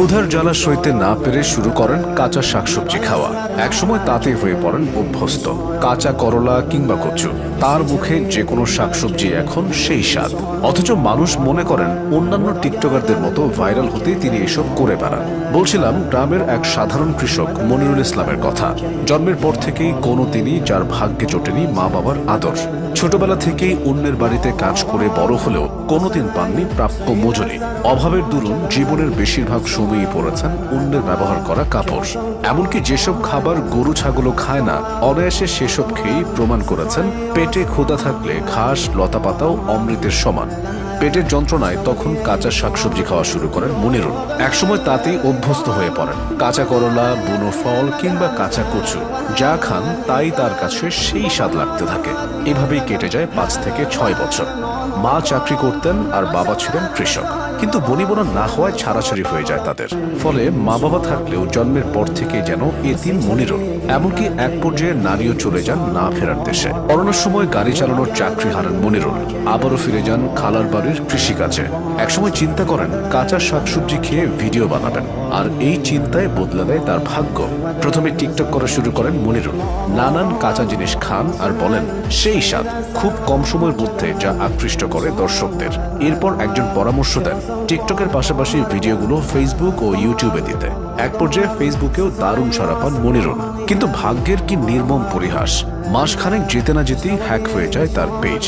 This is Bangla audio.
ক্ষুধার জ্বালা সইতে না পেরে শুরু করেন কাঁচা শাকসবজি খাওয়া। একসময় তাতে হয়ে পড়েন অভ্যস্ত, কাঁচা করলা কিংবা কচু। তার মুখে যে কোনো শাকসবজি এখন সেই স্বাদ। অথচ মানুষ মনে করেন অন্যান্য টিকটকারদের মতো ভাইরাল হতে তিনি এসব করে বেড়ান। বলছিলাম, গ্রামের এক সাধারণ কৃষক মনিরুল ইসলামের কথা। জন্মের পর থেকেই কোনো তিনি যার ভাগ্যে জোটেনি মা বাবার আদর। ছোটবেলা থেকেই অন্যের বাড়িতে কাজ করে বড় হলেও কোনোদিন পাননি প্রাপ্য মজুরি। অভাবের দরুন জীবনের বেশিরভাগ সময়ই পড়েছেন অন্যের ব্যবহার করা কাপড়। এমনকি যেসব খাবার গরু ছাগলও খায় না, অনায়াসে সেসব খেয়েই প্রমাণ করেছেন, পেটে ক্ষুধা থাকলে ঘাস লতাপাতাও অমৃতের সমান। পেটের যন্ত্রণায় তখন কাঁচা শাকসবজি খাওয়া শুরু করেন মনিরুল। একসময় তাতেই অভ্যস্ত হয়ে পড়েন। কাঁচা করলা, বুনো ফল কিংবা কাঁচা কচু, যা খান তাই তার কাছে সেই স্বাদ লাগতে থাকে। এভাবেই কেটে যায় পাঁচ থেকে ছয় বছর। মা চাকরি করতেন আর বাবা ছিলেন কৃষক। কিন্তু বনিবনা না হওয়ায় ছাড়াছাড়ি হয়ে যায় তাদের। ফলে মা বাবা থাকলেও জন্মের পর থেকে যেন এতিম মনিরুল। এমনকি এক পর্যায়ে নারীও চলে যান না ফেরার দেশে। করোনার সময় গাড়ি চালানোর চাকরি হারান মনিরুল। আবারও ফিরে যান খালার বাড়ির কৃষিকাজে। একসময় চিন্তা করেন, কাঁচা শাকসবজি খেয়ে ভিডিও বানাবেন। আর এই চিন্তায় বদলে দেয় তার ভাগ্য। প্রথমে টিকটক করা শুরু করেন মনিরুল। নানান কাঁচা জিনিস খান আর বলেন, সেই স্বাদ। খুব কম সময়ের মধ্যে যা আকৃষ্ট করে দর্শকদের। এরপর একজন পরামর্শ দেন টিকটকের পাশাপাশি ভিডিওগুলো ফেসবুক ও ইউটিউবে দিতে। এক পর্যায়ে ফেসবুকেও দারুণ সারা পান মনিরুল কিন্তু ভাগ্যের কি নির্মম পরিহাস? মাসখানেক যেতে না যেতেই হ্যাক হয়ে যায় তার পেজ